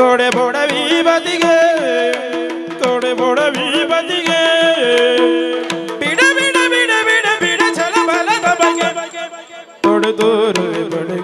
ਤੋੜੇ ਬੋੜਾ ਵੀ ਵਧੀ ਗਏ। ਤੋੜੇ ਬੋੜਾ ਵੀ ਵਧੀ ਗਏ। ਬੀੜਾ ਬੀੜਾ ਬੀੜਾ ਬੀੜਾ ਬੀੜਾ ਚਲ ਭਲਾ ਦਬਗੇ ਤੋੜ ਦੂਰ ਬੜ